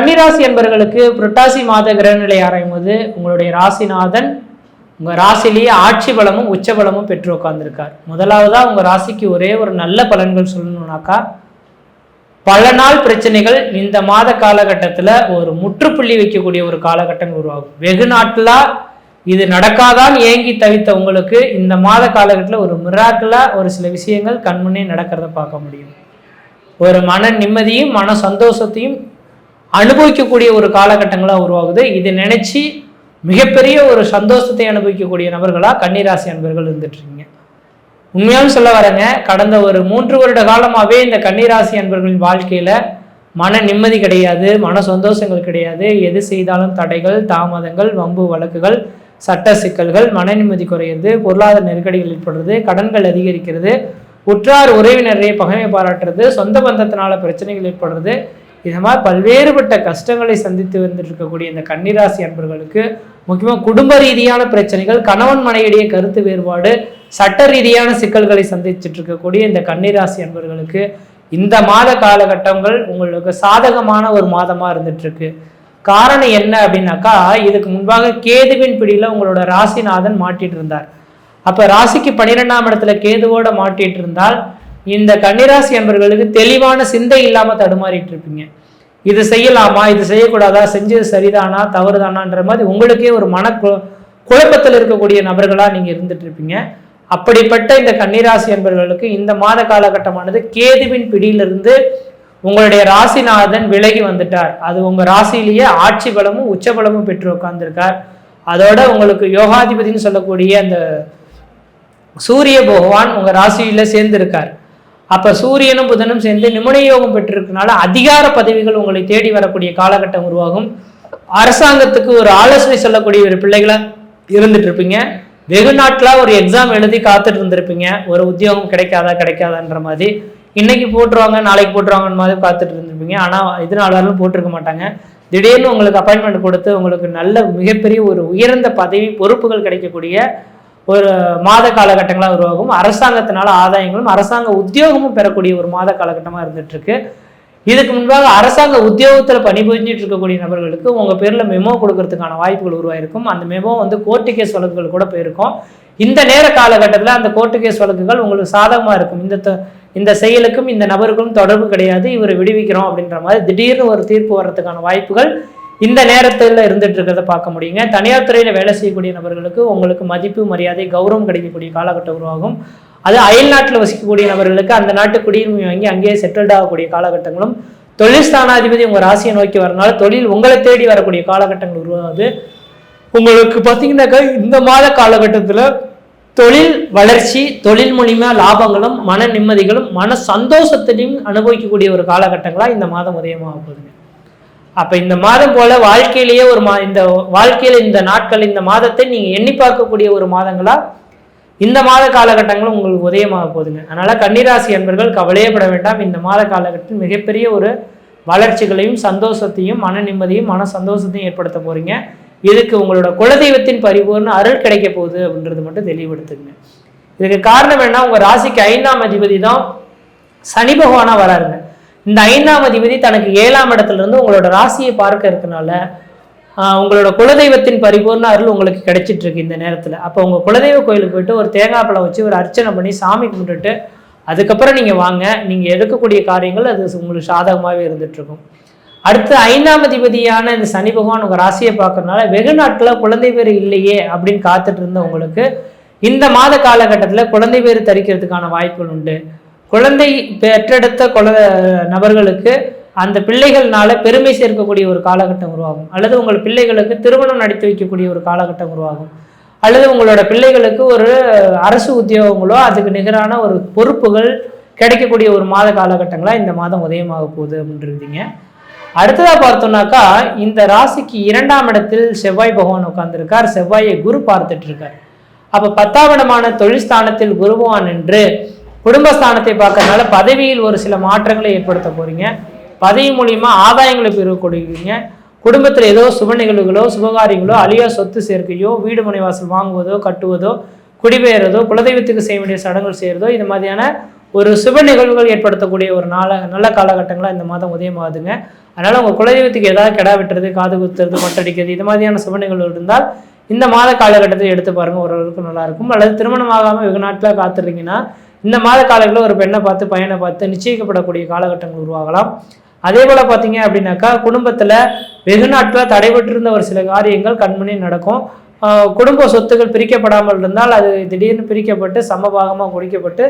கன்னிராசி என்பவர்களுக்கு புரட்டாசி மாத கிரகநிலை ஆராயும் போது உங்களுடைய ராசிநாதன் உங்கள் ராசிலேயே ஆட்சி பலமும் உச்ச பலமும் பெற்று உட்கார்ந்திருக்கார். முதலாவதாக உங்கள் ராசிக்கு ஒரே ஒரு நல்ல பலன்கள் சொல்லணும்னாக்கா பல நாள் பிரச்சனைகள் இந்த மாத காலகட்டத்தில் ஒரு முற்றுப்புள்ளி வைக்கக்கூடிய ஒரு காலகட்டம் உருவாகும். வெகு நாட்களா இது நடக்காதான் ஏங்கி தவித்த உங்களுக்கு இந்த மாத காலகட்டத்தில் ஒரு மிராக்கலாக ஒரு சில விஷயங்கள் கண்முன்னே நடக்கிறத பார்க்க முடியும். ஒரு மன நிம்மதியும் மன சந்தோஷத்தையும் அனுபவிக்கக்கூடிய ஒரு காலகட்டங்களாக உருவாகுது. இதை நினைச்சு மிகப்பெரிய ஒரு சந்தோஷத்தை அனுபவிக்கக்கூடிய நபர்களாக கன்னிராசி அன்பர்கள் இருந்துட்டுருக்கீங்க. உண்மையாலும் சொல்ல வரேங்க கடந்த ஒரு மூன்று வருட காலமாகவே இந்த கன்னிராசி அன்பர்களின் வாழ்க்கையில் மன நிம்மதி கிடையாது மன சந்தோஷங்கள் கிடையாது. எது செய்தாலும் தடைகள் தாமதங்கள் வம்பு வழக்குகள் சட்ட சிக்கல்கள் மன நிம்மதி குறையிறது பொருளாதார நெருக்கடிகள் ஏற்படுறது கடன்கள் அதிகரிக்கிறது உற்றார் உறவினரை பகைமை பாராட்டுறது சொந்த பந்தத்தினால பிரச்சனைகள் ஏற்படுறது இது மாதிரி பல்வேறுபட்ட கஷ்டங்களை சந்தித்து வந்துட்டு இருக்கக்கூடிய இந்த கன்னிராசி அன்பர்களுக்கு முக்கியமாக குடும்ப ரீதியான பிரச்சனைகள் கணவன் மனையிடையே கருத்து வேறுபாடு சட்ட ரீதியான சிக்கல்களை சந்திச்சுட்டு இருக்கக்கூடிய இந்த கன்னிராசி அன்பர்களுக்கு இந்த மாத காலகட்டங்கள் உங்களுக்கு சாதகமான ஒரு மாதமாக இருந்துட்டுருக்கு. காரணம் என்ன அப்படின்னாக்கா இதுக்கு முன்பாக கேதுவின் பிடியில் உங்களோட ராசிநாதன் மாட்டிட்டு இருந்தார். அப்போ ராசிக்கு பன்னிரெண்டாம் இடத்துல கேதுவோட மாட்டிட்டு இருந்தால் இந்த கன்னிராசி அன்பர்களுக்கு தெளிவான சிந்தை இல்லாமல் தடுமாறிட்டு இருப்பீங்க. இது செய்யலாமா? இது செய்யக்கூடாதா? செஞ்சது சரிதானா? தவறுதானான்ற மாதிரி உங்களுக்கே ஒரு மன குழப்பத்தில் இருக்கக்கூடிய நபர்களாக நீங்கள் இருந்துட்டு இருப்பீங்க. அப்படிப்பட்ட இந்த கன்னிராசி என்பவர்களுக்கு இந்த மாத காலகட்டமானது கேதுவின் பிடியிலிருந்து உங்களுடைய ராசிநாதன் விலகி வந்துட்டார். அது உங்கள் ராசியிலேயே ஆட்சி பலமும் உச்ச பலமும் பெற்று உட்கார்ந்துருக்கார் அதோட உங்களுக்கு யோகாதிபதினு சொல்லக்கூடிய அந்த சூரிய பகவான் உங்கள் ராசியில் சேர்ந்திருக்கார். அப்ப சூரியனும் புதனும் சேர்ந்து நிமுனை யோகம் பெற்றிருக்கனால அதிகார பதவிகள் உங்களை தேடி வரக்கூடிய காலகட்டம் உருவாகும். அரசாங்கத்துக்கு ஒரு ஆலோசனை சொல்லக்கூடிய ஒரு பிள்ளைகளாக இருந்துட்டு இருப்பீங்க. வெகு நாட்களா ஒரு எக்ஸாம் எழுதி காத்துட்டு இருந்திருப்பீங்க. ஒரு உத்தியோகம் கிடைக்காதா கிடைக்காதான்ற மாதிரி. இன்னைக்கு போட்டுருவாங்க நாளைக்கு போட்டுருவாங்கன்ற மாதிரி காத்துட்டு இருந்திருப்பீங்க. ஆனா இதனாலும் போட்டிருக்க மாட்டாங்க. திடீர்னு உங்களுக்கு அப்பாயின்மெண்ட் கொடுத்து உங்களுக்கு நல்ல மிகப்பெரிய ஒரு உயர்ந்த பதவி பொறுப்புகள் கிடைக்கக்கூடிய ஒரு மாத காலகட்டங்களாக உருவாகும். அரசாங்கத்தினால ஆதாயங்களும் அரசாங்க உத்தியோகமும் பெறக்கூடிய ஒரு மாத காலகட்டமாக இருந்துட்டு இருக்கு இதுக்கு முன்பாக அரசாங்க உத்தியோகத்தில் பணிபுரிஞ்சிட்டு இருக்கக்கூடிய நபர்களுக்கு உங்கள் பேரில் மெமோ கொடுக்கறதுக்கான வாய்ப்புகள் உருவாயிருக்கும். அந்த மெமோ வந்து கோர்ட்டு கேஸ் வழக்குகள் கூட போயிருக்கும். இந்த நேர காலகட்டத்தில் அந்த கோர்ட்டு கேஸ் வழக்குகள் உங்களுக்கு சாதகமாக இருக்கும். இந்த இந்த செயலுக்கும் இந்த நபருக்கும் தொடர்பு கிடையாது. இவரை விடுவிக்கிறோம் அப்படின்ற மாதிரி திடீர்னு ஒரு தீர்ப்பு வர்றதுக்கான வாய்ப்புகள் இந்த நேரத்தில் இருந்துட்டு இருக்கிறத பார்க்க முடியுங்க. தனியார் துறையில் வேலை செய்யக்கூடிய நபர்களுக்கு உங்களுக்கு மதிப்பு மரியாதை கௌரவம் கிடைக்கக்கூடிய காலகட்டம் உருவாகும். அது அயல் நாட்டில் வசிக்கக்கூடிய நபர்களுக்கு அந்த நாட்டு குடியுரிமை வாங்கி அங்கேயே செட்டில்ட் ஆகக்கூடிய காலகட்டங்களும் தொழில் ஸ்தானாதிபதி உங்கள் ராசியை நோக்கி வரனால தொழில் உங்களை தேடி வரக்கூடிய காலகட்டங்கள் உருவாகுது. உங்களுக்கு பார்த்தீங்கன்னாக்கா இந்த மாத காலகட்டத்தில் தொழில் வளர்ச்சி தொழில் மூலிமா லாபங்களும் மன நிம்மதிகளும் மன சந்தோஷத்தையும் அனுபவிக்கக்கூடிய ஒரு காலகட்டங்களா இந்த மாதம் உதயமாக போகுதுங்க. அப்ப இந்த மாதம் போல வாழ்க்கையிலேயே ஒரு மா இந்த வாழ்க்கையில இந்த நாட்கள் இந்த மாதத்தை நீங்க எண்ணி பார்க்கக்கூடிய ஒரு மாதங்களா? இந்த மாத காலகட்டங்களும் உங்களுக்கு உதயமாக போகுதுங்க. அதனால கன்னிராசி அன்பர்கள் கவலையே பட வேண்டாம். இந்த மாத காலகட்டத்தில் மிகப்பெரிய ஒரு வளர்ச்சிகளையும் சந்தோஷத்தையும் மன நிம்மதியும் மன சந்தோஷத்தையும் ஏற்படுத்த போறீங்க. இதுக்கு உங்களோட குலதெய்வத்தின் பரிபூர்ண அருள் கிடைக்க போகுது அப்படின்றது மட்டும் தெளிவுபடுத்துங்க. இதுக்கு காரணம் என்ன? உங்க ராசிக்கு ஐந்தாம் அதிபதி தான் சனி பகவானா வராருங்க. இந்த ஐந்தாம் அதிபதி தனக்கு ஏழாம் இடத்துல இருந்து உங்களோட ராசியை பார்க்க இருக்கனால உங்களோட குலதெய்வத்தின் பரிபூர்ண அருள் உங்களுக்கு கிடைச்சிட்டு இருக்கு இந்த நேரத்தில். அப்போ உங்கள் குலதெய்வ கோயிலுக்கு போயிட்டு ஒரு தேங்காய் பழம் வச்சு ஒரு அர்ச்சனை பண்ணி சாமி கும்பிட்டுட்டு அதுக்கப்புறம் நீங்கள் வாங்க. நீங்கள் எடுக்கக்கூடிய காரியங்கள் அது உங்களுக்கு சாதகமாகவே இருந்துகிட்ருக்கும் அடுத்து ஐந்தாம் அதிபதியான இந்த சனி பகவான் உங்கள் ராசியை பார்க்கறதுனால வெகு நாட்களா குழந்தை பேர் இல்லையே அப்படின்னு காத்துட்டு இருந்த உங்களுக்கு இந்த மாத காலகட்டத்தில் குழந்தை பேர் தரிக்கிறதுக்கான வாய்ப்புகள் உண்டு. குழந்தை பெற்றெடுத்த குழ நபர்களுக்கு அந்த பிள்ளைகள்னால பெருமை சேர்க்கக்கூடிய ஒரு காலகட்டம் உருவாகும். அல்லது உங்கள் பிள்ளைகளுக்கு திருமணம் நடத்தி வைக்கக்கூடிய ஒரு காலகட்டம் உருவாகும். அல்லது உங்களோட பிள்ளைகளுக்கு ஒரு அரசு உத்தியோகங்களோ அதுக்கு நிகரான ஒரு பொறுப்புகள் கிடைக்கக்கூடிய ஒரு மாத காலகட்டங்களா இந்த மாதம் உதயமாக போகுது அப்படின்றீங்க அடுத்ததாக பார்த்தோம்னாக்கா இந்த ராசிக்கு இரண்டாம் இடத்தில் செவ்வாய் பகவான் உட்கார்ந்துருக்கார். செவ்வாயை குரு பார்த்துட்டு இருக்கார். அப்போ பத்தாம் இடமான தொழில் ஸ்தானத்தில் குருவான் என்று குடும்பஸ்தானத்தை பார்க்கறதுனால பதவியில் ஒரு சில மாற்றங்களை ஏற்படுத்த போறீங்க. பதவி மூலியமா ஆதாயங்களை பெறக்கூடியீங்க குடும்பத்தில் ஏதோ சுப நிகழ்வுகளோ சுபகாரியங்களோ அழியோ சொத்து சேர்க்கையோ வீடு முனைவாசல் வாங்குவதோ கட்டுவதோ குடிபெயர்றதோ குலதெய்வத்துக்கு செய்ய வேண்டிய சடங்குகள் செய்யறதோ இது மாதிரியான ஒரு சுப நிகழ்வுகள் ஏற்படுத்தக்கூடிய ஒரு நாள நல்ல காலகட்டங்களா இந்த மாதம் உதயமாகுதுங்க. அதனால் உங்கள் குலதெய்வத்துக்கு ஏதாவது கிடா வெட்டுறது காது குத்துறது மொட்டடிக்கிறது இது மாதிரியான சுப நிகழ்வுகள் இருந்தால் இந்த மாத காலகட்டத்தில் எடுத்து பாருங்கள் ஓரளவுக்கு நல்லாயிருக்கும் அல்லது திருமணம் ஆகாமல் வெகு நாட்டில் காத்துறீங்கன்னா இந்த மாத காலங்களில் ஒரு பெண்ணை பார்த்து பையனை பார்த்து நிச்சயிக்கப்படக்கூடிய காலகட்டங்கள் உருவாகலாம். அதே போல் பார்த்தீங்க அப்படின்னாக்கா குடும்பத்தில் வெகு நாட்களாக தடைபட்டிருந்த ஒரு சில காரியங்கள் கண்மணி நடக்கும். குடும்ப சொத்துக்கள் பிரிக்கப்படாமல் இருந்தால் அது திடீர்னு பிரிக்கப்பட்டு சமபாகமாக குடிக்கப்பட்டு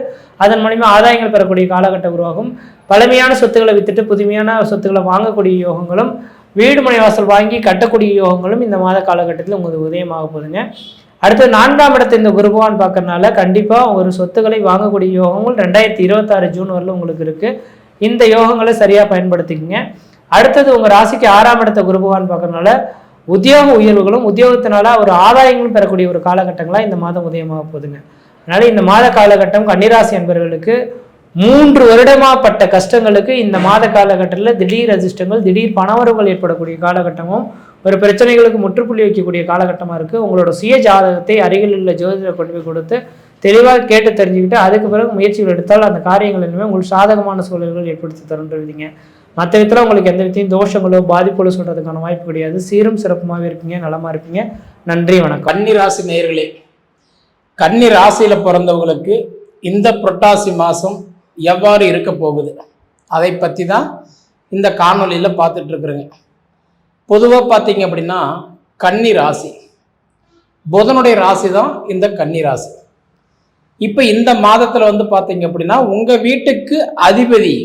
அதன் மூலிமா ஆதாயங்கள் பெறக்கூடிய காலகட்டம் உருவாகும். பழமையான சொத்துக்களை வித்துட்டு புதுமையான சொத்துக்களை வாங்கக்கூடிய யோகங்களும் வீடு மனை வாசல் வாங்கி கட்டக்கூடிய யோகங்களும் இந்த மாத காலகட்டத்தில் உங்களுக்கு உதயமாக போகுதுங்க. அடுத்து நான்காம் இடத்தை இந்த குருபவான் பார்க்கறனால கண்டிப்பாக ஒரு சொத்துக்களை வாங்கக்கூடிய யோகங்கள் ரெண்டாயிரத்தி இருபத்தாறு ஜூன் வரல உங்களுக்கு இருக்குது இந்த யோகங்களை சரியாக பயன்படுத்திக்கங்க. அடுத்தது உங்கள் ராசிக்கு ஆறாம் இடத்த குருபவான் பார்க்கறனால உத்தியோக உயர்வுகளும் உத்தியோகத்தினால ஒரு ஆதாயங்களும் பெறக்கூடிய ஒரு காலகட்டங்களாக இந்த மாதம் உதயமாக போகுதுங்க. அதனால இந்த மாத காலகட்டம் கன்னிராசி என்பவர்களுக்கு மூன்று வருடமாப்பட்ட கஷ்டங்களுக்கு இந்த மாத காலகட்டத்தில் திடீர் அதிர்ஷ்டங்கள் திடீர் பணவரவுகள் ஏற்படக்கூடிய காலகட்டமும் ஒரு பிரச்சனைகளுக்கு முற்றுப்புள்ளி வைக்கக்கூடிய காலகட்டமாக இருக்குது உங்களோட சுய ஜாதகத்தை அருகில் உள்ள ஜோதிடர் கொண்டு போய் கொடுத்து தெளிவாக கேட்டு தெரிஞ்சுக்கிட்டு அதுக்கு பிறகு முயற்சிகள் எடுத்தால் அந்த காரியங்கள் எல்லாமே உங்களுக்கு சாதகமான சூழல்கள் ஏற்படுத்தி தருன்றவிங்க மற்ற விதத்தில் உங்களுக்கு எந்த விதத்தையும் தோஷங்களோ பாதிப்புகளோ சொல்கிறதுக்கான வாய்ப்பு கிடையாது. சீரும் சிறப்புமாகவே இருப்பீங்க நலமாக இருப்பீங்க. நன்றி வணக்கம். கன்னி ராசி நேர்களே கன்னி ராசியில் பிறந்தவங்களுக்கு இந்த புரட்டாசி மாதம் எவ்வாறு இருக்க போகுது? அதை பற்றி தான் இந்த காணொலியில் பார்த்துட்ருக்குறேங்க பொதுவாக பார்த்தீங்க அப்படின்னா கன்னி ராசி. புதனுடைய ராசி தான் இந்த கன்னி ராசி. இப்போ இந்த மாதத்தில் வந்து பார்த்தீங்க அப்படின்னா உங்கள் வீட்டுக்கு அதிபதி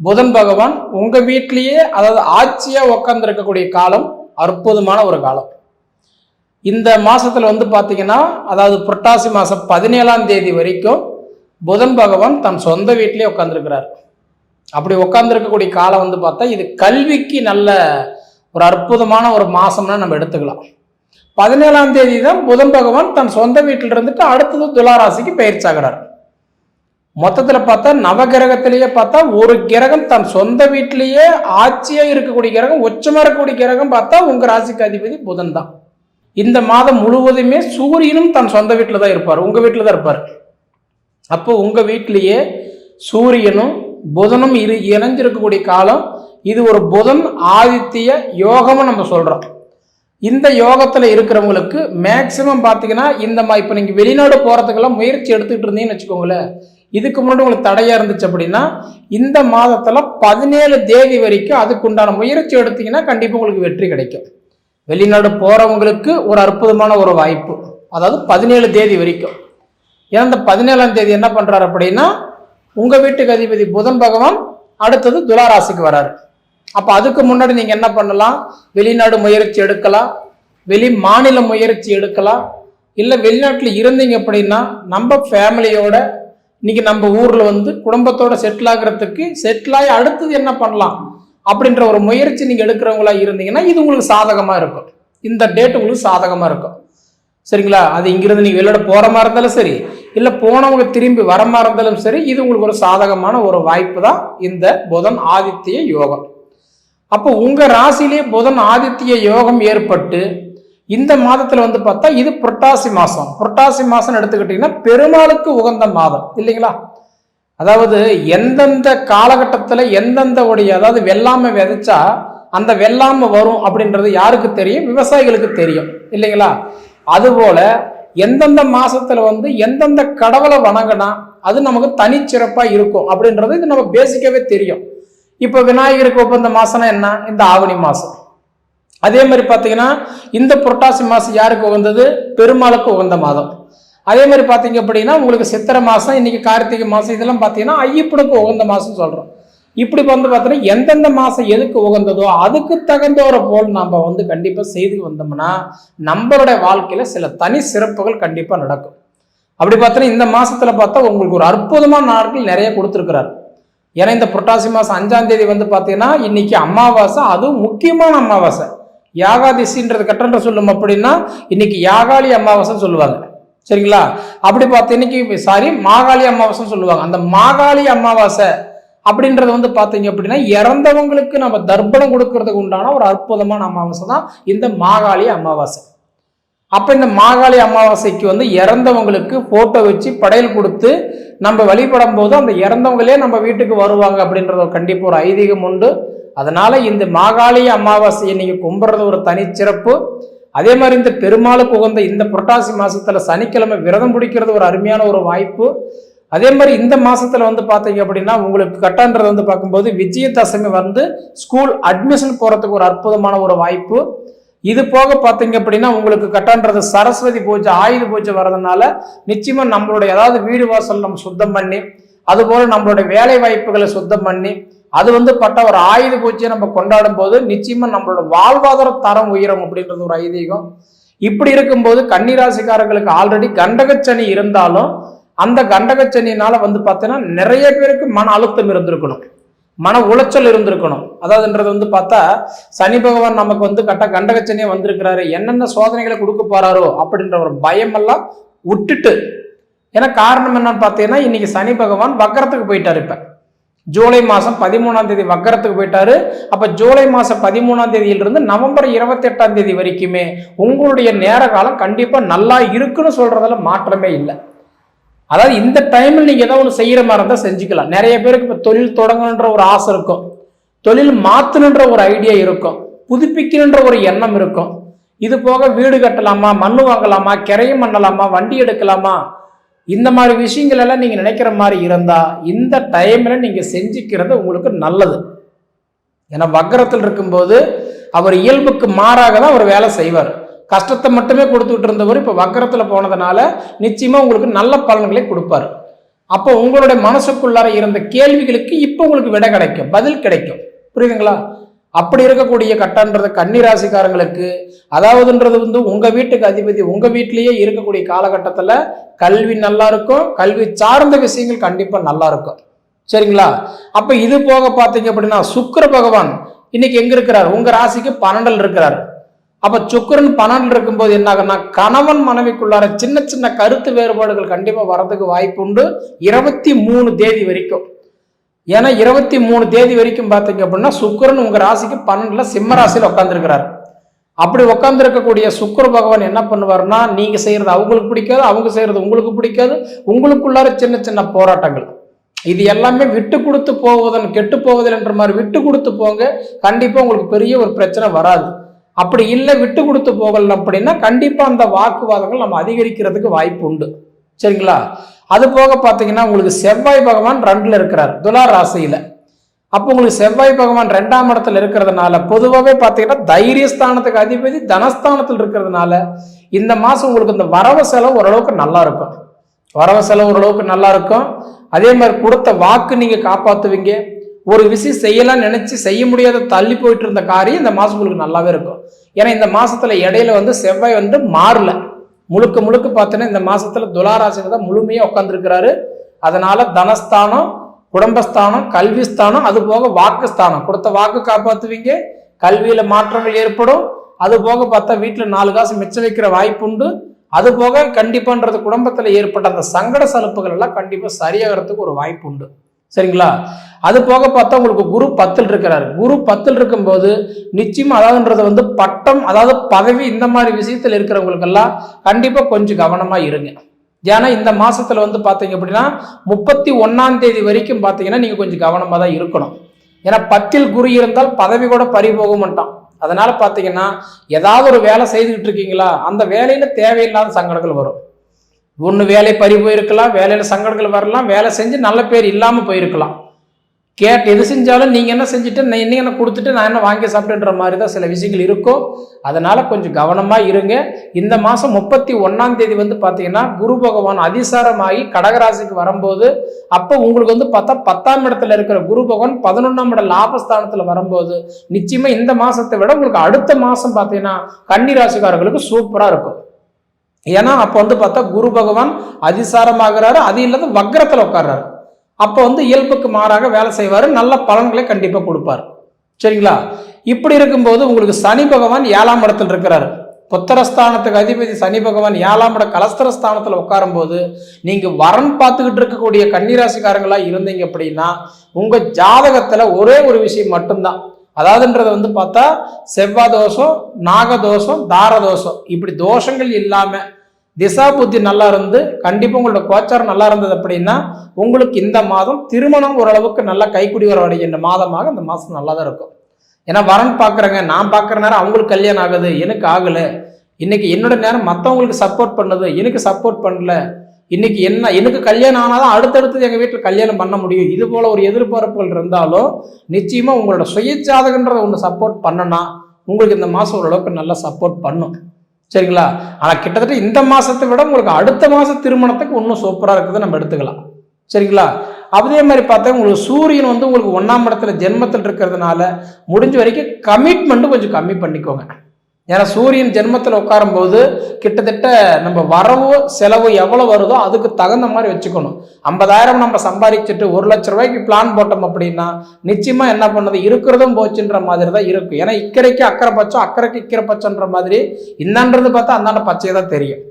புதன் பகவான் உங்கள் வீட்டிலேயே அதாவது ஆட்சியாக உட்காந்துருக்கக்கூடிய காலம் அற்புதமான ஒரு காலம். இந்த மாதத்தில் வந்து பார்த்தீங்கன்னா அதாவது புரட்டாசி மாதம் பதினேழாம் தேதி வரைக்கும் புதன் பகவான் தன் சொந்த வீட்டிலே உட்காந்துருக்கிறார் அப்படி உட்காந்துருக்கக்கூடிய காலம் வந்து பார்த்தா இது கல்விக்கு நல்ல ஒரு அற்புதமான ஒரு மாதம்னா நம்ம எடுத்துக்கலாம். பதினேழாம் தேதி தான் புதன் பகவான் தன் சொந்த வீட்டில் இருந்துட்டு அடுத்தது துளாராசிக்கு பயிற்சியாகிறார் மொத்தத்தில் பார்த்தா நவகிரகத்திலேயே பார்த்தா ஒரு கிரகம் தன் சொந்த வீட்டிலேயே ஆட்சியாக இருக்கக்கூடிய கிரகம் உச்சமாக இருக்கக்கூடிய கிரகம் பார்த்தா உங்க ராசிக்கு அதிபதி புதன் தான். இந்த மாதம் முழுவதுமே சூரியனும் தன் சொந்த வீட்டில் தான் இருப்பார். உங்க வீட்டில் தான் இருப்பார். அப்போ உங்க வீட்டிலேயே சூரியனும் புதனும் இரு இணைஞ்சிருக்கக்கூடிய காலம் இது ஒரு புதன் ஆதித்ய யோகம்னு நம்ம சொல்கிறோம் இந்த யோகத்தில் இருக்கிறவங்களுக்கு மேக்சிமம் பார்த்தீங்கன்னா இந்த மா இப்போ நீங்கள் வெளிநாடு போகிறதுக்கெல்லாம் முயற்சி எடுத்துக்கிட்டு இருந்தீங்கன்னு வச்சுக்கோங்களேன். இதுக்கு முன்னாடி உங்களுக்கு தடையாக இருந்துச்சு அப்படின்னா இந்த மாதத்தில் பதினேழு தேதி வரைக்கும் அதுக்குண்டான முயற்சி எடுத்தீங்கன்னா கண்டிப்பாக உங்களுக்கு வெற்றி கிடைக்கும். வெளிநாடு போகிறவங்களுக்கு ஒரு அற்புதமான ஒரு வாய்ப்பு. அதாவது பதினேழு தேதி வரைக்கும். ஏன்னா இந்த பதினேழாம் தேதி என்ன பண்ணுறாரு அப்படின்னா உங்கள் வீட்டுக்கு அதிபதி புதன் பகவான் அடுத்தது துளாராசிக்கு வராரு. அப்போ அதுக்கு முன்னாடி நீங்கள் என்ன பண்ணலாம்? வெளிநாடு முயற்சி எடுக்கலாம். வெளி மாநில முயற்சி எடுக்கலாம். இல்லை வெளிநாட்டில் இருந்தீங்க அப்படின்னா நம்ம ஃபேமிலியோட இன்னைக்கு நம்ம ஊரில் வந்து குடும்பத்தோட செட்டில் ஆகிறதுக்கு செட்டில் ஆகி அடுத்தது என்ன பண்ணலாம்? அப்படின்ற ஒரு முயற்சி நீங்கள் எடுக்கிறவங்களா இருந்தீங்கன்னா இது உங்களுக்கு சாதகமாக இருக்கும். இந்த டேட் உங்களுக்கு சாதகமாக இருக்கும். சரிங்களா? அது இங்கிருந்து நீங்கள் வெளியிட போகிற மாதிரி இருந்தாலும் சரி இல்லை போனவங்க திரும்பி வர மாதிரி இருந்தாலும் சரி இது உங்களுக்கு ஒரு சாதகமான ஒரு வாய்ப்பு தான் இந்த புதன் ஆதித்ய யோகம். அப்போ உங்க ராசியிலே புதன் ஆதித்ய யோகம் ஏற்பட்டு இந்த மாதத்துல வந்து பார்த்தா இது புரட்டாசி மாசம். புரட்டாசி மாசம் எடுத்துக்கிட்டீங்கன்னா பெருமாளுக்கு உகந்த மாதம். இல்லைங்களா? அதாவது எந்தெந்த காலகட்டத்தில் எந்தெந்த உடைய அதாவது வெள்ளாமை விதைச்சா அந்த வெள்ளாமை வரும் அப்படின்றது யாருக்கு தெரியும்? விவசாயிகளுக்கு தெரியும். இல்லைங்களா? அதுபோல எந்தெந்த மாசத்துல வந்து எந்தெந்த கடவுளை வணங்கினா அது நமக்கு தனிச்சிறப்பாக இருக்கும் அப்படின்றது இது நம்ம பேசிக்காவே தெரியும். இப்போ விநாயகருக்கு ஒப்பந்த மாசம்னா என்ன? இந்த ஆவணி மாசம். அதே மாதிரி பார்த்தீங்கன்னா இந்த புரட்டாசி மாதம் யாருக்கு உகந்தது? பெருமாளுக்கு உகந்த மாதம். அதே மாதிரி பார்த்தீங்க அப்படின்னா உங்களுக்கு சித்திரை மாதம் இன்னைக்கு கார்த்திகை மாதம் இதெல்லாம் பார்த்தீங்கன்னா ஐயப்பனுக்கு உகந்த மாதம் சொல்கிறோம் இப்படி வந்து பார்த்தீங்கன்னா எந்தெந்த மாதம் எதுக்கு உகந்ததோ அதுக்கு தகுந்தவரை போல் நம்ம வந்து கண்டிப்பாக செய்து வந்தோம்னா நம்மளுடைய வாழ்க்கையில் சில தனி சிறப்புகள் கண்டிப்பாக நடக்கும். அப்படி பார்த்தீங்கன்னா இந்த மாதத்தில் பார்த்தா உங்களுக்கு ஒரு அற்புதமான நாட்கள் நிறைய கொடுத்துருக்கிறார். ஏன்னா இந்த புரட்டாசி மாதம் அஞ்சாம் தேதி வந்து பார்த்தீங்கன்னா இன்னைக்கு அமாவாசை அதுவும் முக்கியமான அமாவாசை. யாகாதிசின்றது கட்டன்ற சொல்லும் அப்படின்னா இன்னைக்கு யாகாளி அமாவாசைன்னு சொல்லுவாங்க. சரிங்களா? அப்படி பார்த்து இன்னைக்கு சாரி மாகாளி அமாவாசைன்னு சொல்லுவாங்க. அந்த மாகாளி அமாவாசை அப்படின்றது வந்து பார்த்தீங்க அப்படின்னா இறந்தவங்களுக்கு நம்ம தர்ப்பணம் கொடுக்கறதுக்கு உண்டான ஒரு அற்புதமான அமாவாசை தான் இந்த மாகாளி அமாவாசை. அப்போ இந்த மாகாளி அமாவாசைக்கு வந்து இறந்தவங்களுக்கு ஃபோட்டோ வச்சு படையல் கொடுத்து நம்ம வழிபடும் போது அந்த இறந்தவங்களே நம்ம வீட்டுக்கு வருவாங்க அப்படின்றது ஒரு கண்டிப்பாக ஒரு ஐதீகம் உண்டு. அதனால் இந்த மாகாளி அமாவாசையை நீங்கள் கும்பிட்றது ஒரு தனிச்சிறப்பு அதே மாதிரி இந்த பெருமாளுக்கு உகந்த இந்த புரட்டாசி மாதத்தில் சனிக்கிழமை விரதம் பிடிக்கிறது ஒரு அருமையான ஒரு வாய்ப்பு. அதே மாதிரி இந்த மாதத்தில் வந்து பார்த்தீங்க அப்படின்னா உங்களுக்கு கட்டான்றது வந்து பார்க்கும்போது விஜயதசமி வந்து ஸ்கூல் அட்மிஷன் போகிறதுக்கு ஒரு அற்புதமான ஒரு வாய்ப்பு. இது போக பார்த்தீங்க அப்படின்னா உங்களுக்கு கட்டன்றது சரஸ்வதி பூஜை ஆயுத பூஜை வர்றதுனால நிச்சயமா நம்மளுடைய ஏதாவது வீடு வாசல் நம்ம சுத்தம் பண்ணி அதுபோல நம்மளுடைய வேலை வாய்ப்புகளை சுத்தம் பண்ணி அது வந்து பட்ட ஒரு ஆயுத பூஜையை நம்ம கொண்டாடும் போது நிச்சயமா நம்மளோட வாழ்வாதார தரம் உயரும் அப்படின்றது ஒரு ஐதீகம். இப்படி இருக்கும்போது கன்னிராசிக்காரர்களுக்கு ஆல்ரெடி கண்டகச்சனி இருந்தாலும் அந்த கண்டகச்சனினால வந்து பார்த்தீங்கன்னா நிறைய பேருக்கு மன அழுத்தம் இருந்திருக்கணும். மன உளைச்சல் இருந்திருக்கணும். அதாவதுன்றது வந்து பார்த்தா சனி பகவான் நமக்கு வந்து கட்ட கண்டகச்சனையே வந்திருக்கிறாரு. என்னென்ன சோதனைகளை கொடுக்க போறாரோ அப்படின்ற ஒரு பயமெல்லாம் விட்டுட்டு ஏன்னா காரணம் என்னன்னு பார்த்தீங்கன்னா இன்னைக்கு சனி பகவான் வக்கரத்துக்கு போயிட்டாரு இப்போ. ஜூலை மாதம் பதிமூணாம் தேதி வக்கரத்துக்கு போயிட்டாரு. அப்போ ஜூலை மாதம் பதிமூணாம் தேதியிலிருந்து நவம்பர் இருபத்தி எட்டாம் தேதி வரைக்குமே உங்களுடைய நேர காலம் கண்டிப்பாக நல்லா இருக்குன்னு சொல்றதுல மாற்றமே இல்லை. அதாவது இந்த டைமில் நீங்கள் ஏதோ ஒன்று செய்கிற மாதிரி இருந்தால் செஞ்சுக்கலாம். நிறைய பேருக்கு இப்போ தொழில் தொடங்கணுன்ற ஒரு ஆசை இருக்கும். தொழில் மாற்றணுன்ற ஒரு ஐடியா இருக்கும். புதுப்பிக்கணுன்ற ஒரு எண்ணம் இருக்கும். இது போக வீடு கட்டலாமா மண் வாங்கலாமா கிரையும் பண்ணலாமா வண்டி எடுக்கலாமா? இந்த மாதிரி விஷயங்கள் எல்லாம் நீங்கள் நினைக்கிற மாதிரி இருந்தால் இந்த டைமில் நீங்கள் செஞ்சுக்கிறது உங்களுக்கு நல்லது. ஏன்னா வக்கரத்தில் இருக்கும்போது அவர் இயல்புக்கு மாறாக தான் அவர் வேலை செய்வார். கஷ்டத்தை மட்டுமே கொடுத்துட்டு இருந்தவர் இப்போ வக்கரத்தில் போனதுனால நிச்சயமாக உங்களுக்கு நல்ல பலன்களை கொடுப்பாரு. அப்போ உங்களுடைய மனசுக்குள்ளார இருந்த கேள்விகளுக்கு இப்போ உங்களுக்கு விடை கிடைக்கும் பதில் கிடைக்கும். புரியுதுங்களா? அப்படி இருக்கக்கூடிய கட்டன்றது கன்னிராசிக்காரங்களுக்கு அதாவதுன்றது வந்து உங்கள் வீட்டுக்கு அதிபதி உங்கள் வீட்டிலேயே இருக்கக்கூடிய காலகட்டத்தில் கல்வி நல்லா இருக்கும் கல்வி சார்ந்த விஷயங்கள் கண்டிப்பாக நல்லா இருக்கும். சரிங்களா? அப்போ இது போக பார்த்தீங்க அப்படின்னா சுக்கர பகவான் இன்னைக்கு எங்க இருக்கிறார்? உங்க ராசிக்கு பன்னெண்டில் இருக்கிறார். அப்ப சுக்கிரன் பன்னெண்டு இருக்கும்போது என்ன கணவன் மனைவிக்குள்ளார சின்ன சின்ன கருத்து வேறுபாடுகள் கண்டிப்பா வரதுக்கு வாய்ப்பு உண்டு. இருபத்தி மூணு தேதி வரைக்கும். ஏன்னா இருபத்தி மூணு தேதி வரைக்கும் பார்த்தீங்க அப்படின்னா சுக்கரன் உங்க ராசிக்கு பன்னெண்டுல சிம்ம ராசியில் உட்காந்துருக்கிறார் அப்படி உட்காந்துருக்கக்கூடிய சுக்கர பகவான் என்ன பண்ணுவார்னா நீங்க செய்யறது அவங்களுக்கு பிடிக்காது அவங்க செய்யறது உங்களுக்கு பிடிக்காது உங்களுக்குள்ளார சின்ன சின்ன போராட்டங்கள். இது எல்லாமே விட்டு கொடுத்து போவதன் கெட்டு போவதில் என்ற மாதிரி விட்டு கொடுத்து போங்க. கண்டிப்பா உங்களுக்கு பெரிய ஒரு பிரச்சனை வராது. அப்படி இல்லை விட்டு கொடுத்து போகல அப்படின்னா கண்டிப்பாக அந்த வாக்குவாதங்கள் நம்ம அதிகரிக்கிறதுக்கு வாய்ப்பு உண்டு. சரிங்களா? அது போக பார்த்தீங்கன்னா உங்களுக்கு செவ்வாய் பகவான் ரெண்டில் இருக்கிறார் துலா ராசியில். அப்போ உங்களுக்கு செவ்வாய் பகவான் ரெண்டாம் இடத்துல இருக்கிறதுனால பொதுவாகவே பார்த்தீங்கன்னா தைரியஸ்தானத்துக்கு அதிபதி தனஸ்தானத்தில் இருக்கிறதுனால இந்த மாதம் உங்களுக்கு இந்த வரவு செலவு ஓரளவுக்கு நல்லா இருக்கும். வரவு செலவு ஓரளவுக்கு நல்லா இருக்கும். அதே மாதிரி கொடுத்த வாக்கு நீங்கள் காப்பாற்றுவீங்க ஒரு விஷயம் செய்யலாம் நினைச்சு செய்ய முடியாத தள்ளி போயிட்டு இருந்த காரியம் இந்த மாதம் உங்களுக்கு நல்லாவே இருக்கும். ஏன்னா இந்த மாசத்துல இடையில வந்து செவ்வாய் வந்து மாறல. முழுக்க முழுக்க பார்த்தோன்னா இந்த மாசத்துல துளாராசியில தான் முழுமையாக உட்காந்துருக்கிறாரு அதனால தனஸ்தானம் குடும்பஸ்தானம் கல்விஸ்தானம் அது போக வாக்குஸ்தானம். கொடுத்த வாக்கு காப்பாற்றுவீங்க கல்வியில மாற்றங்கள் ஏற்படும். அது போக பார்த்தா வீட்டில் நாலு காசு மிச்சம் வைக்கிற வாய்ப்பு உண்டு. அது போக கண்டிப்பான்றது குடும்பத்தில் ஏற்பட்ட அந்த சங்கட சலுப்புகள் எல்லாம் கண்டிப்பாக சரியாகிறதுக்கு ஒரு வாய்ப்பு உண்டு. சரிங்களா? அது போக பார்த்தா உங்களுக்கு குரு பத்தில் இருக்கிறார். குரு பத்தில் இருக்கும்போது நிச்சயம் அதாவதுன்றது வந்து பட்டம் அதாவது பதவி இந்த மாதிரி விஷயத்தில் இருக்கிறவங்களுக்கெல்லாம் கண்டிப்பாக கொஞ்சம் கவனமாக இருங்க. ஏன்னா இந்த மாதத்தில் வந்து பார்த்தீங்க அப்படின்னா முப்பத்தி ஒன்றாம் தேதி வரைக்கும் பார்த்தீங்கன்னா நீங்கள் கொஞ்சம் கவனமாக தான் இருக்கணும். ஏன்னா பத்தில் குரு இருந்தால் பதவி கூட பறி போக மாட்டான் அதனால் பார்த்தீங்கன்னா ஏதாவது ஒரு வேலை செய்துக்கிட்டு இருக்கீங்களா? அந்த வேலையில் தேவையில்லாத சங்கடங்கள் வரும். ஒன்று வேலை பறி போயிருக்கலாம் வேலையில் சங்கடங்கள் வரலாம் வேலை செஞ்சு நல்ல பேர் இல்லாமல் போயிருக்கலாம். கேட்டு எது செஞ்சாலும் நீங்கள் என்ன செஞ்சுட்டு நான் என்ன என்ன கொடுத்துட்டு நான் என்ன வாங்கி சாப்பிட்டுன்ற மாதிரி தான் சில விஷயங்கள் இருக்கும் அதனால் கொஞ்சம் கவனமாக இருங்க. இந்த மாதம் முப்பத்தி ஒன்றாம் தேதி வந்து பார்த்தீங்கன்னா குரு பகவான் அதிசாரமாகி கடகராசிக்கு வரும்போது அப்போ உங்களுக்கு வந்து பார்த்தா பத்தாம் இடத்துல இருக்கிற குரு பகவான் பதினொன்றாம் இட லாபஸ்தானத்தில் வரும்போது நிச்சயமாக இந்த மாதத்தை விட உங்களுக்கு அடுத்த மாதம் பார்த்தீங்கன்னா கன்னி ராசிக்காரர்களுக்கு சூப்பராக இருக்கும். ஏன்னா அப்போ வந்து பார்த்தா குரு பகவான் அதிசாரமாகிறாரு அது இல்லாத வக்ரத்தில் உட்கார்றாரு. அப்போ வந்து இயல்புக்கு மாறாக வேலை செய்வார் நல்ல பலன்களை கண்டிப்பாக கொடுப்பார். சரிங்களா? இப்படி இருக்கும்போது உங்களுக்கு சனி பகவான் ஏழாம் இடத்தில் இருக்கிறாரு. புத்திரஸ்தானத்துக்கு அதிபதி சனி பகவான் ஏழாம் இட கலஸ்தரஸ்தானத்தில் உட்காரும்போது நீங்கள் வரன் பார்த்துக்கிட்டு இருக்கக்கூடிய கன்னிராசிக்காரங்களாக இருந்தீங்க அப்படின்னா உங்கள் ஜாதகத்தில் ஒரே ஒரு விஷயம் மட்டும்தான். அதாவதுன்றது வந்து பார்த்தா செவ்வாய் தோஷம் நாகதோஷம் தாரதோஷம் இப்படி தோஷங்கள் இல்லாமல் திசா புத்தி நல்லா இருந்து கண்டிப்பாக உங்களோட கோச்சாரம் நல்லா இருந்தது அப்படின்னா உங்களுக்கு இந்த மாதம் திருமணம் ஓரளவுக்கு நல்லா கைக்குடி வரவடைகின்ற மாதமாக இந்த மாதம் நல்லா தான் இருக்கும். ஏன்னா வரன் பார்க்குறேங்க நான் பார்க்குற நேரம் அவங்களுக்கு கல்யாணம் ஆகுது எனக்கு ஆகலை. இன்னைக்கு என்னோட நேரம் மற்றவங்களுக்கு சப்போர்ட் பண்ணுது எனக்கு சப்போர்ட் பண்ணல. இன்னைக்கு என்ன எனக்கு கல்யாணம் ஆனாதான் அடுத்தடுத்து எங்கள் வீட்டில் கல்யாணம் பண்ண முடியும். இது போல ஒரு எதிர்பார்ப்புகள் இருந்தாலும் நிச்சயமாக உங்களோட சுயஜாதகன்றதை ஒன்று சப்போர்ட் பண்ணனா உங்களுக்கு இந்த மாதம் ஓரளவுக்கு நல்லா சப்போர்ட் பண்ணும். சரிங்களா? ஆனால் கிட்டத்தட்ட இந்த மாதத்தை விட உங்களுக்கு அடுத்த மாதம் திருமணத்துக்கு இன்னும் சூப்பராக இருக்குது நம்ம எடுத்துக்கலாம். சரிங்களா? அதே மாதிரி பார்த்தா உங்களுக்கு சூரியன் வந்து உங்களுக்கு ஒன்றாம் இடத்துல ஜென்மத்தில் இருக்கிறதுனால முடிஞ்ச வரைக்கும் கமிட்மெண்ட்டு கொஞ்சம் கம்மி பண்ணிக்கோங்க. ஏன்னா சூரியன் ஜென்மத்தில் உட்காரும்போது கிட்டத்தட்ட நம்ம வரவு செலவு எவ்வளோ வருதோ அதுக்கு தகுந்த மாதிரி வச்சுக்கணும். ஐம்பதாயிரம் நம்ம சம்பாதிச்சுட்டு ஒரு லட்ச ரூபாய்க்கு பிளான் போட்டோம் அப்படின்னா நிச்சயமா என்ன பண்ணுது? இருக்கிறதும் போச்சுன்ற மாதிரி தான் இருக்கும். ஏன்னா இக்கரைக்கு அக்கறை பச்சம் அக்கறைக்கு இக்கரை பச்சைன்ற மாதிரி இந்தான்றது பார்த்தா அந்தாண்ட பச்சையை தான் தெரியும்.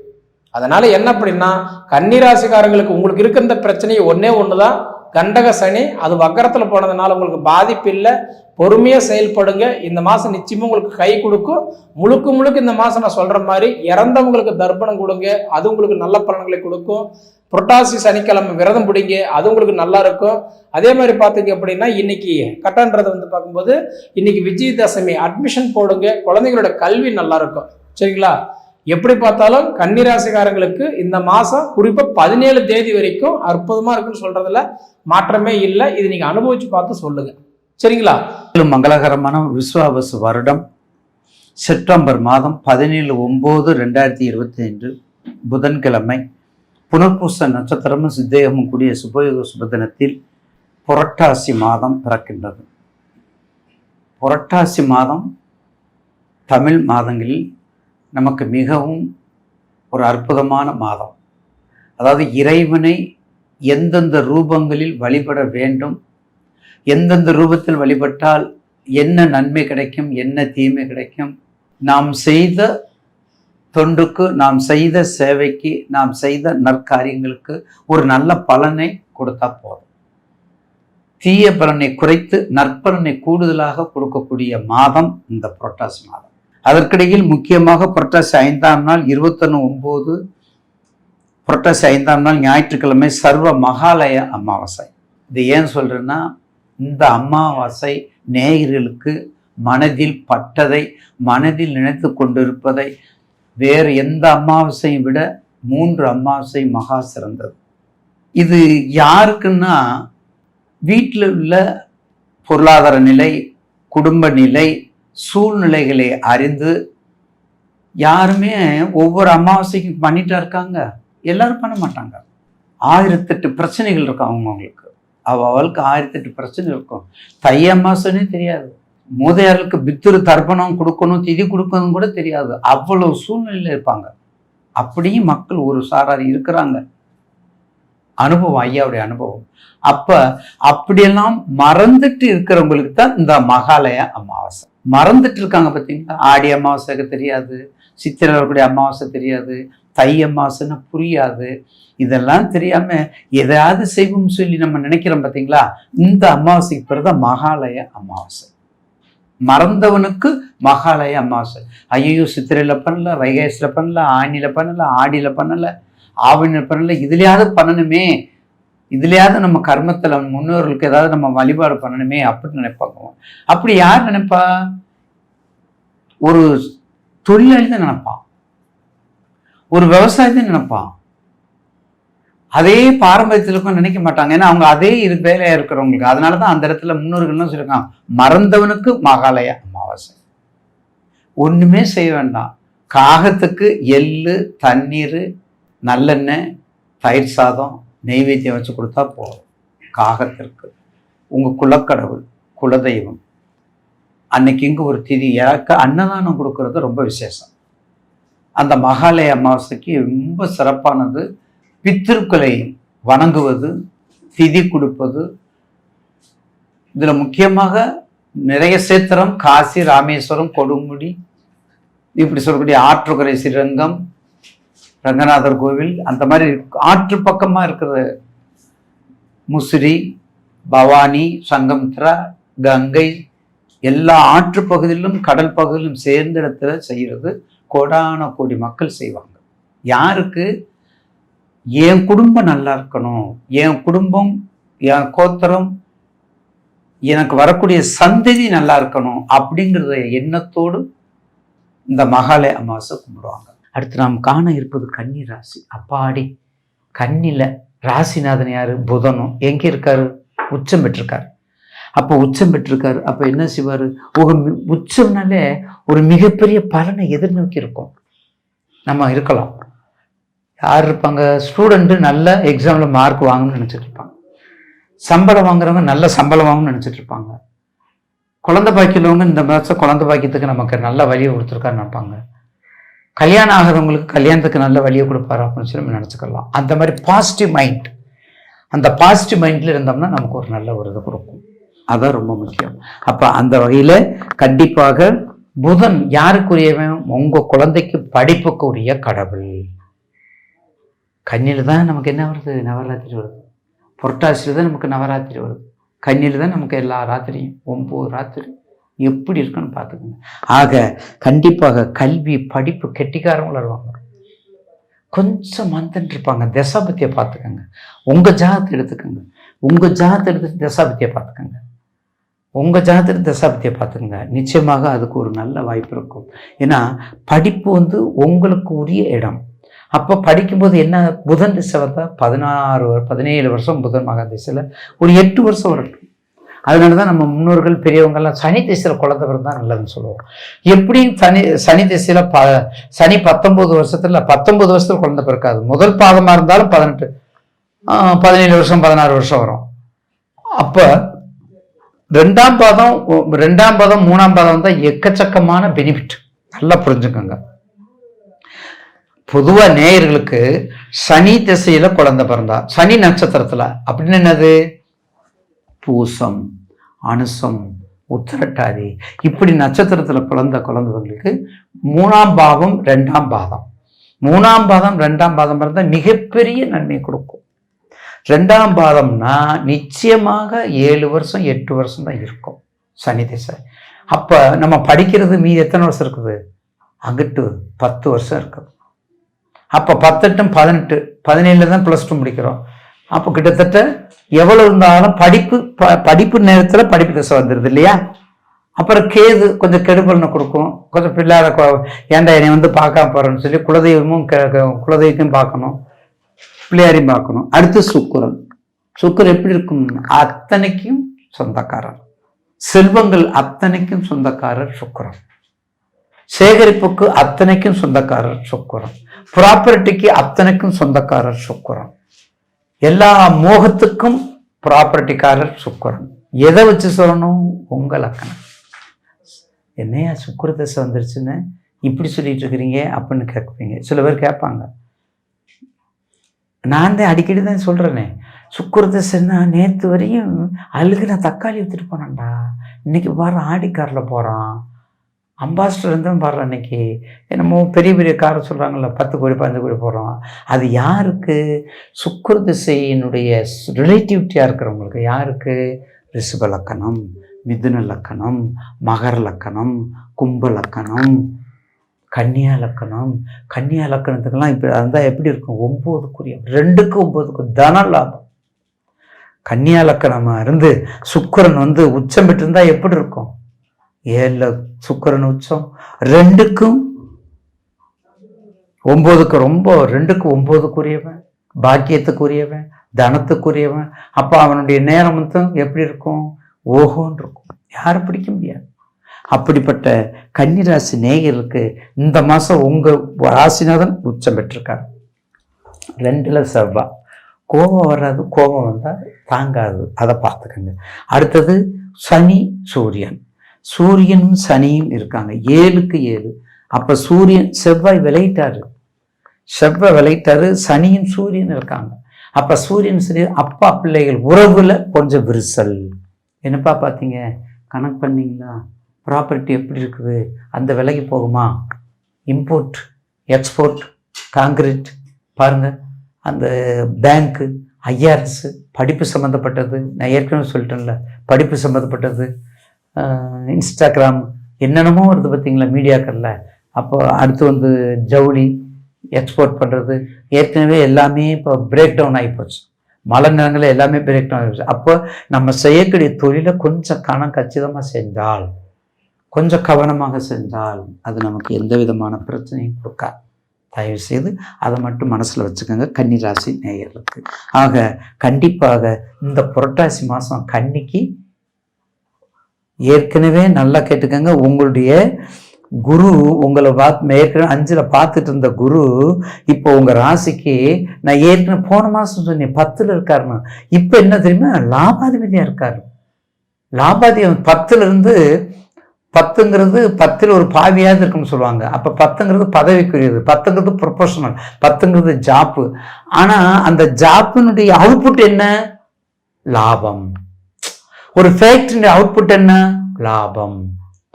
அதனால என்ன அப்படின்னா கன்னிராசிக்காரங்களுக்கு உங்களுக்கு இருக்க இந்த பிரச்சனையை ஒன்னே ஒன்று தான் கண்டக சனி அது வக்கரத்தில் போனதுனால உங்களுக்கு பாதிப்பு இல்லை பொறுமையாக செயல்படுங்க. இந்த மாதம் நிச்சயமும் உங்களுக்கு கை கொடுக்கும். முழுக்க முழுக்க இந்த மாதம் நான் சொல்கிற மாதிரி இறந்தவங்களுக்கு தர்ப்பணம் கொடுங்க. அது உங்களுக்கு நல்ல பலன்களை கொடுக்கும். புரட்டாசி சனிக்கிழமை விரதம் பிடிங்க. அது உங்களுக்கு நல்லா இருக்கும். அதே மாதிரி பார்த்தீங்க அப்படின்னா இன்னைக்கு கட்டன்றதை வந்து பார்க்கும்போது இன்னைக்கு விஜயதசமி அட்மிஷன் போடுங்க. குழந்தைங்களோட கல்வி நல்லா இருக்கும். சரிங்களா? எப்படி பார்த்தாலும் கன்னிராசிக்காரங்களுக்கு இந்த மாதம் குறிப்பாக பதினேழு தேதி வரைக்கும் அற்புதமாக இருக்குன்னு சொல்கிறதுல மாற்றமே இல்லை. இது நீங்கள் அனுபவித்து பார்த்து சொல்லுங்கள் சரிங்களா? மங்களகரமான விஸ்வாவசு வருடம். செப்டம்பர் மாதம் பதினேழு ஒம்பது ரெண்டாயிரத்தி இருபத்தி ஐந்து புதன்கிழமை. புனர்பூச நட்சத்திரமும் சித்தேகமும் கூடிய சுபயோக சுபதினத்தில் புரட்டாசி மாதம் பிறக்கின்றது. புரட்டாசி மாதம் தமிழ் மாதங்களில் நமக்கு மிகவும் ஒரு அற்புதமான மாதம். அதாவது இறைவனை எந்தெந்த ரூபங்களில் வழிபட வேண்டும் எந்தெந்த ரூபத்தில் வழிபட்டால் என்ன நன்மை கிடைக்கும் என்ன தீமை கிடைக்கும் நாம் செய்த தொண்டுக்கு நாம் செய்த சேவைக்கு நாம் செய்த நற்காரியங்களுக்கு ஒரு நல்ல பலனை கொடுத்தா போதும். தீய பலனை குறைத்து நற்பலனை கூடுதலாக கொடுக்கக்கூடிய மாதம் இந்த புரட்டாசி மாதம். அதற்கிடையில் முக்கியமாக புரட்டாசி ஐந்தாம் நாள் இருபத்தொன்று ஒம்பது புரட்டாசி ஐந்தாம் நாள் ஞாயிற்றுக்கிழமை சர்வ மகாலய அமாவாசை. இது ஏன் சொல்கிறேன்னா இந்த அமாவாசை நேயர்களுக்கு மனதில் பட்டதை மனதில் நினைத்து கொண்டிருப்பதை வேறு எந்த அமாவாசையும் விட மூன்று அமாவாசை மகா சிறந்தது. இது யாருக்குன்னா வீட்டில் உள்ள பொருளாதார நிலை குடும்ப நிலை சூழ்நிலைகளை அறிந்து யாருமே ஒவ்வொரு அமாவாசைக்கும் பண்ணிட்டா இருக்காங்க. எல்லாரும் பண்ண மாட்டாங்க. ஆயிரத்தெட்டு பிரச்சனைகள் இருக்கும் அவங்கவுங்களுக்கு. அவளுக்கு ஆயிரத்தெட்டு பிரச்சனை இருக்கும். தை அமாவாசைனே தெரியாது. மூதையாருக்கு பித்துரு தர்ப்பணம் கொடுக்கணும் திதி கொடுக்கணும் கூட தெரியாது. அவ்வளவு சூழ்நிலையில் இருப்பாங்க. அப்படியும் மக்கள் ஒரு சாரார் இருக்கிறாங்க. அனுபவம் ஐயாவுடைய அனுபவம். அப்ப அப்படியெல்லாம் மறந்துட்டு இருக்கிறவங்களுக்கு தான் இந்த மகாலய அமாவாசை. மறந்துட்டு இருக்காங்க பார்த்தீங்களா ஆடி அமாவாசைக்கு தெரியாது சித்திரை வரக்கூடிய அமாவாசை தெரியாது தை அமாவாசைன்னா புரியாது. இதெல்லாம் தெரியாம எதையாவது செய்வோம்னு சொல்லி நம்ம நினைக்கிறோம் பார்த்தீங்களா இந்த அமாவாசைக்கு பிறகு தான் மகாலய அமாவாசை. மறந்தவனுக்கு மகாலய அமாவாசை. ஐயோ சித்திரையில் பண்ணல வைகாசியில் பண்ணல ஆணியில் பண்ணல ஆடியில பண்ணல ஆவணியில் பண்ணல இதுலையாவது பண்ணணுமே. இதுலயாவது நம்ம கர்மத்துல முன்னோர்களுக்கு ஏதாவது நம்ம வழிபாடு பண்ணணுமே அப்படின்னு நினைப்பாங்க அப்படி யார் நினைப்பா? ஒரு தொழிலாளி தான் நினைப்பான் ஒரு விவசாயி தான் நினைப்பான் அதே பாரம்பரியத்திலுக்கும் நினைக்க மாட்டாங்க. ஏன்னா அவங்க அதே இது வேலையா இருக்கிறவங்களுக்கு. அதனால தான் அந்த இடத்துல முன்னோர்கள்லாம் சொல்லியிருக்காங்க. மறந்தவனுக்கு மகாலய அமாவாசை. ஒண்ணுமே செய்ய வேண்டாம். காகத்துக்கு எள்ளு தண்ணீர் நல்லெண்ணெய் தயிர் சாதம் நெய்வேத்தியம் வச்சு கொடுத்தா போதும். காகத்திற்கு. உங்கள் குலக்கடவுள் குலதெய்வம். அன்னைக்கு இங்கே ஒரு திதி இறக்க அன்னதானம் கொடுக்கறது ரொம்ப விசேஷம். அந்த மகாலய அமாவாசைக்கு ரொம்ப சிறப்பானது. பித்திருக்களை வணங்குவது திதி கொடுப்பது. இதில் முக்கியமாக நிறைய சேத்திரம் காசி ராமேஸ்வரம் கொடுமுடி இப்படி சொல்லக்கூடிய ஆற்றுக்கரை ஸ்ரீரங்கம் ரங்கநாதர் கோவில் அந்த மாதிரி ஆற்று பக்கமாக இருக்கிற முசிறி பவானி சங்கமித்ரா கங்கை எல்லா ஆற்று பகுதியிலும் கடல் பகுதியிலும் சேர்ந்த இடத்துல செய்கிறது கோடான கோடி மக்கள் செய்வாங்க. யாருக்கு? என் குடும்பம் நல்லா இருக்கணும். என் குடும்பம் என் கோத்தரம் எனக்கு வரக்கூடிய சந்ததி நல்லா இருக்கணும் அப்படிங்கிறத எண்ணத்தோடு இந்த மகாலய அமாவாசை கும்பிடுவாங்க. அடுத்து நாம் காண இருப்பது கன்னி ராசி. அப்பாடி கன்னில ராசிநாதன் யாரு? புதனும். எங்க இருக்காரு? உச்சம் பெற்றிருக்காரு. அப்போ உச்சம் பெற்றிருக்காரு. அப்போ என்ன செய்வாரு? ஒரு மி- உச்சம்னாலே ஒரு மிகப்பெரிய பலனை எதிர்நோக்கி இருக்கும். நம்ம இருக்கலாம். யார் இருப்பாங்க? ஸ்டூடெண்ட்டு நல்ல எக்ஸாமில் மார்க் வாங்கணும்னு நினச்சிட்டு இருப்பாங்க. சம்பளம் வாங்குறவங்க நல்ல சம்பளம் வாங்கணும்னு நினச்சிட்டு இருப்பாங்க. குழந்தை பாக்கியவங்க இந்த மாதம் குழந்தை பாக்கியத்துக்கு நமக்கு நல்ல வழியை கொடுத்துருக்காரு நினைப்பாங்க. கல்யாணம் ஆகிறவங்களுக்கு கல்யாணத்துக்கு நல்ல வழியை கொடுப்பாரு அப்படின்னு சொல்லி நம்ம நினச்சிக்கலாம். அந்த மாதிரி பாசிட்டிவ் மைண்ட் அந்த பாசிட்டிவ் மைண்டில் இருந்தோம்னா நமக்கு ஒரு நல்ல ஒரு இது கொடுக்கும். அதான் ரொம்ப முக்கியம். அப்போ அந்த வகையில் கண்டிப்பாக புதன் யாருக்குரியவன்? உங்கள் குழந்தைக்கு படிப்புக்கு உரிய கடவுள். கண்ணில் தான் நமக்கு என்ன வருது? நவராத்திரி வருது. புரட்டாசியில் தான் நமக்கு நவராத்திரி வருது. கண்ணில் தான் நமக்கு எல்லா ராத்திரியும். ஒம்பது ராத்திரி. எப்படி இருக்குன்னு பார்த்துக்கோங்க. ஆக கண்டிப்பாக கல்வி படிப்பு கெட்டிக்காரங்களும் வருவாங்க கொஞ்சம் மந்தன் இருப்பாங்க. தசாபத்தியை பார்த்துக்கோங்க. உங்கள் ஜாதத்தை எடுத்துக்கோங்க. உங்கள் ஜாதத்தை எடுத்து தசாபத்தியை பார்த்துக்கோங்க. உங்கள் ஜாதகத்தில் தசாபத்தியை பார்த்துக்கோங்க. நிச்சயமாக அதுக்கு ஒரு நல்ல வாய்ப்பு இருக்கும். ஏன்னா படிப்பு வந்து உங்களுக்கு உரிய இடம். அப்போ படிக்கும்போது என்ன புதன் திசை வந்தால் பதினாறு பதினேழு வருஷம் புதன் மகா திசையில் ஒரு எட்டு வருஷம் வரட்டும். அதனால தான் நம்ம முன்னோர்கள் பெரியவங்கெல்லாம் சனி திசையில் குழந்தை பிறந்தா நல்லதுன்னு சொல்லுவோம். எப்படி சனி சனி திசையில் ப சனி பத்தொம்போது வருஷத்தில் பத்தொம்போது வருஷத்தில் குழந்தை பிறக்காது. முதல் பாதமாக இருந்தாலும் பதினெட்டு பதினேழு வருஷம் பதினாறு வருஷம் வரும். அப்போ ரெண்டாம் பாதம் ரெண்டாம் பாதம் மூணாம் பாதம் தான் எக்கச்சக்கமான பெனிஃபிட் நல்லா புரிஞ்சுக்கோங்க. பொதுவாக நேயர்களுக்கு சனி திசையில் குழந்தை பிறந்தா சனி நட்சத்திரத்தில் அப்படின்னு என்னது? பூசம் அனுசம் உத்திரட்டாதி. இப்படி நட்சத்திரத்தில் பிறந்த குழந்தைகளுக்கு மூணாம் பாவம் ரெண்டாம் பாதம். மூணாம் பாதம் ரெண்டாம் பாதம் பிறந்தா மிகப்பெரிய நன்மை கொடுக்கும். ரெண்டாம் பாதம்னா நிச்சயமாக ஏழு வருஷம் எட்டு வருஷம் தான் இருக்கும். சனி திசை. அப்போ நம்ம படிக்கிறது மீதி எத்தனை வருஷம் இருக்குது? அங்கிட்டு பத்து வருஷம் இருக்குது. அப்போ பத்தெட்டும் பதினெட்டு பதினேழில் தான் ப்ளஸ் டூ முடிக்கிறோம். அப்போ கிட்டத்தட்ட எவ்வளோ இருந்தாலும் படிப்பு ப படிப்பு நேரத்தில் படிப்பு திசை வந்துடுது இல்லையா? அப்புறம் கேது கொஞ்சம் கெடுபலனை கொடுக்கும். கொஞ்சம் பிள்ளார ஏன்டா என்னை வந்து பார்க்காம போகிறேன்னு சொல்லி குலதெய்வமும் கெ- குலதெய்வத்தையும் பார்க்கணும். பிள்ளையாரையும் பார்க்கணும். அடுத்து சுக்கிரன். சுக்கிரன் எப்படி இருக்கும்? அத்தனைக்கும் சொந்தக்காரர். செல்வங்கள் அத்தனைக்கும் சொந்தக்காரர் சுக்குரம் சேகரிப்புக்கு அத்தனைக்கும் சொந்தக்காரர் சுக்குரம் ப்ராப்பர்ட்டிக்கு அத்தனைக்கும் சொந்தக்காரர் சுக்குரம் எல்லா மோகத்துக்கும் ப்ராப்பர்ட்டிக்காரர் சுக்கரன். எதை வச்சு சொல்லணும்? உங்கள் லக்கணம் என்னையா சுக்கர தசை வந்துருச்சுன்னு இப்படி சொல்லிட்டு இருக்கிறீங்க? அப்படின்னு கேட்குறீங்க சில பேர் கேட்பாங்க. நான் தான் அடிக்கடி தான் சொல்கிறேனே சுக்கர தசைன்னா நேற்று வரையும் அழுகு நான் தக்காளி விற்றுட்டு போனேன்டா. இன்னைக்கு பாரு ஆடி காரில் போகிறான் அம்பாஸ்டர் இருந்தும் பாரு அன்னைக்கு. என்னமோ பெரிய பெரிய காரை சொல்கிறாங்கல்ல பத்து கோடி பதினஞ்சு கோடி போடுறோம். அது யாருக்கு? சுக்கர திசையினுடைய ரிலேட்டிவிட்டியாக இருக்கிறவங்களுக்கு யாருக்கு? ரிஷப லக்கணம் மிதுன லக்கணம் மகர லக்கணம் கும்ப லக்கணம் கன்னியா லக்கணம். கன்னியா லக்கணத்துக்கெல்லாம் இப்படி இருந்தால் எப்படி இருக்கும்? ஒம்போதுக்குரிய ரெண்டுக்கு ஒம்போதுக்கு தன லாபம். கன்னியா லக்கணமாக இருந்து சுக்கரன் வந்து உச்சம் பெற்றிருந்தால் எப்படி இருக்கும்? ஏழில் சுக்கரன் உச்சம். ரெண்டுக்கும் ஒம்போதுக்கு ரொம்ப ரெண்டுக்கு ஒம்போதுக்குரியவன் பாக்கியத்துக்குரியவன் தனத்துக்குரியவன். அப்போ அவனுடைய நேரம் வந்து எப்படி இருக்கும்? ஓஹோன்னு இருக்கும். யாரும் பிடிக்க முடியாது. அப்படிப்பட்ட கன்னிராசி நேயருக்கு இந்த மாதம் உங்கள் ராசிநாதன் உச்சம் பெற்றிருக்காரு. ரெண்டில் செவ்வாய் கோபம் வராது. கோபம் வந்தால் தாங்காது. அதை பார்த்துக்கோங்க. அடுத்தது சனி சூரியன். சூரியனும் சனியும் இருக்காங்க. ஏழுக்கு ஏழு. அப்போ சூரியன் செவ்வாய் விளையிட்டாரு. செவ்வாய் விளையிட்டாரு சனியும் சூரியன் இருக்காங்க. அப்போ சூரியன் சரி அப்பா பிள்ளைகள் உறவுல கொஞ்சம் விரிசல். என்னப்பா பார்த்தீங்க கணக்கு பண்ணீங்களா? ப்ராப்பர்ட்டி எப்படி இருக்குது? அந்த விலைக்கு போகுமா? இம்போர்ட் எக்ஸ்போர்ட் காங்கிரீட் பாருங்கள் அந்த பேங்க்கு ஐஆர்எஸ் படிப்பு சம்மந்தப்பட்டது நான் ஏற்கனவே சொல்லிட்டேன்ல படிப்பு சம்மந்தப்பட்டது இன்ஸ்டாகிராம் என்னென்னமோ வருது பார்த்தீங்களா மீடியாக்களில். அப்போ அடுத்து வந்து ஜவுளி எக்ஸ்போர்ட் பண்ணுறது ஏற்கனவே எல்லாமே இப்போ பிரேக் டவுன் ஆகிப்போச்சு மழை நேரங்களில் எல்லாமே பிரேக் டவுன் ஆகிப்போச்சு அப்போ நம்ம செய்யக்கூடிய தொழிலை கொஞ்சம் கணம் கச்சிதமாக செஞ்சால் கொஞ்சம் கவனமாக செஞ்சால் அது நமக்கு எந்த விதமான பிரச்சனையும் கொடுக்காது. தயவு செய்து அதை மட்டும் மனசில் வச்சுக்கோங்க. கன்னிராசி நேயர்களுக்கு. ஆக கண்டிப்பாக இந்த புரட்டாசி மாதம் கன்னிக்கு ஏற்கனவே நல்லா கேட்டுக்கோங்க. உங்களுடைய குரு உங்களை பார்த்து ஏற்கனவே அஞ்சில் பார்த்துட்டு இருந்த குரு இப்போ உங்கள் ராசிக்கு நான் ஏற்கனவே போன மாதம் சொன்னேன் பத்தில் இருக்காருன்னு இப்போ என்ன தெரியுமா? லாபாதிபதியாக இருக்கார். லாபாதி பத்துலேருந்து பத்துங்கிறது பத்தில் ஒரு பாவியாவது இருக்குன்னு சொல்லுவாங்க. அப்போ பத்துங்கிறது பதவிக்குரியது பத்துங்கிறது ப்ரொஃபஷனல் பத்துங்கிறது ஜாப்பு. ஆனால் அந்த ஜாப்பினுடைய அவுட்புட் என்ன? லாபம். ஒரு ஃபேக்டரியுடைய அவுட்புட் என்ன? லாபம்.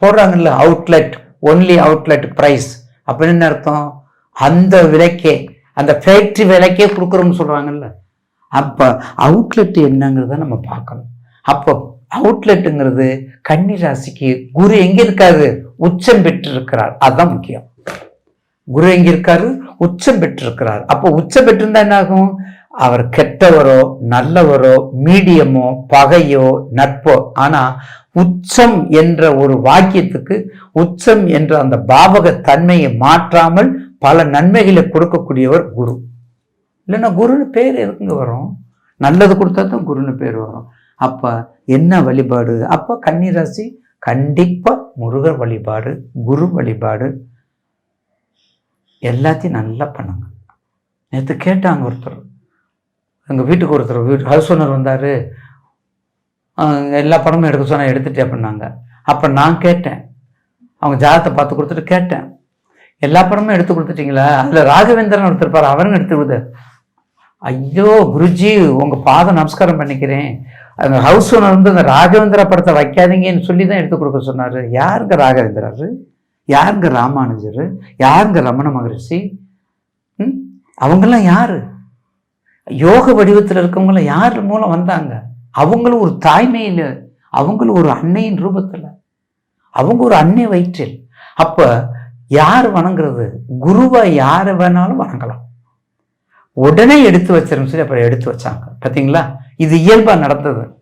போடுறாங்கல்ல அவுட்லெட் ஒன்லி அவுட்லெட் ப்ரைஸ் அப்படின்னு என்ன அர்த்தம்? அந்த விலைக்கே அந்த ஃபேக்ட்ரி விலைக்கே கொடுக்குறோம்னு சொல்கிறாங்கல்ல அப்போ அவுட்லெட் என்னங்கிறத நம்ம பார்க்கணும். அப்போ அவுட்லெட்டுங்கிறது கன்னி ராசிக்கு குரு எங்கே இருக்காரு? உச்சம் பெற்றிருக்கிறார். அதுதான் முக்கியம். குரு எங்கே இருக்காரு? உச்சம் பெற்றிருக்கிறார். அப்போ உச்சம் பெற்றிருந்தா என்ன ஆகும் அவர் கெட்டவரோ நல்லவரோ மீடியமோ பகையோ நட்போ ஆனால் உச்சம் என்ற ஒரு வாக்கியத்துக்கு உச்சம் என்ற அந்த பாவக தன்மையை மாற்றாமல் பல நன்மைகளை கொடுக்கக்கூடியவர் குரு. இல்லைன்னா குருன்னு பேர் எதுக்குங்க வரும்? நல்லது கொடுத்தா தான் குருன்னு பேர் வரும். அப்போ என்ன வழிபாடு? அப்போ கன்னிராசி கண்டிப்பாக முருகர் வழிபாடு குரு வழிபாடு. எல்லாத்தையும் நல்லா பண்ணுங்க. நேற்று கேட்டாங்க ஒருத்தர். எங்கள் வீட்டுக்கு ஒருத்தர் வீட்டு ஹவுஸ் ஓனர் வந்தார். எல்லா படமும் எடுக்க சொன்னால் எடுத்துட்டே அப்படின்னாங்க. அப்போ நான் கேட்டேன். அவங்க ஜாதகத்தை பார்த்து கொடுத்துட்டு கேட்டேன். எல்லா படமும் எடுத்து கொடுத்துட்டீங்களா? அதில் ராகவேந்திரன் ஒருத்தர் பாரு அவரும் எடுத்து கொடுத்து. ஐயோ குருஜி உங்கள் பாதம் நமஸ்காரம் பண்ணிக்கிறேன். அந்த ஹவுஸ் ஓனர் வந்து அந்த ராகவேந்திரா படத்தை வைக்காதீங்கன்னு சொல்லி தான் எடுத்து கொடுக்க சொன்னார். யாருங்க ராகவேந்திராரு? யாருங்க ராமானுஜர்? யாருங்க ரமண மகரிஷி? ம்? அவங்கெல்லாம் யாரு? யோக வடிவத்தில் இருக்கவங்கள யார் மூலம் வந்தாங்க? அவங்களும் ஒரு தாய்மையில் அவங்களும் ஒரு அன்னையின் ரூபத்தில். அவங்க ஒரு அன்னை வயிற்றில். அப்போ யார் வணங்குறது? குருவை யாரை வேணாலும் வணங்கலாம். உடனே எடுத்து வச்சிரும் சொல்லி அப்புறம் எடுத்து வச்சாங்க. பார்த்தீங்களா இது இயல்பாக நடந்தது.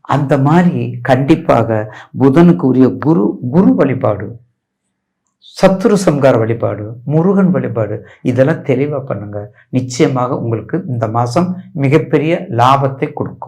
அந்த மாதிரி கண்டிப்பாக புதனுக்கு உரிய குரு குரு வழிபாடு சத்துரு சம்கார வழிபாடு முருகன் வழிபாடு இதெல்லாம் தெளிவாக பண்ணுங்கள் நிச்சயமாக உங்களுக்கு இந்த மாதம் மிகப்பெரிய லாபத்தை கொடுக்கும்.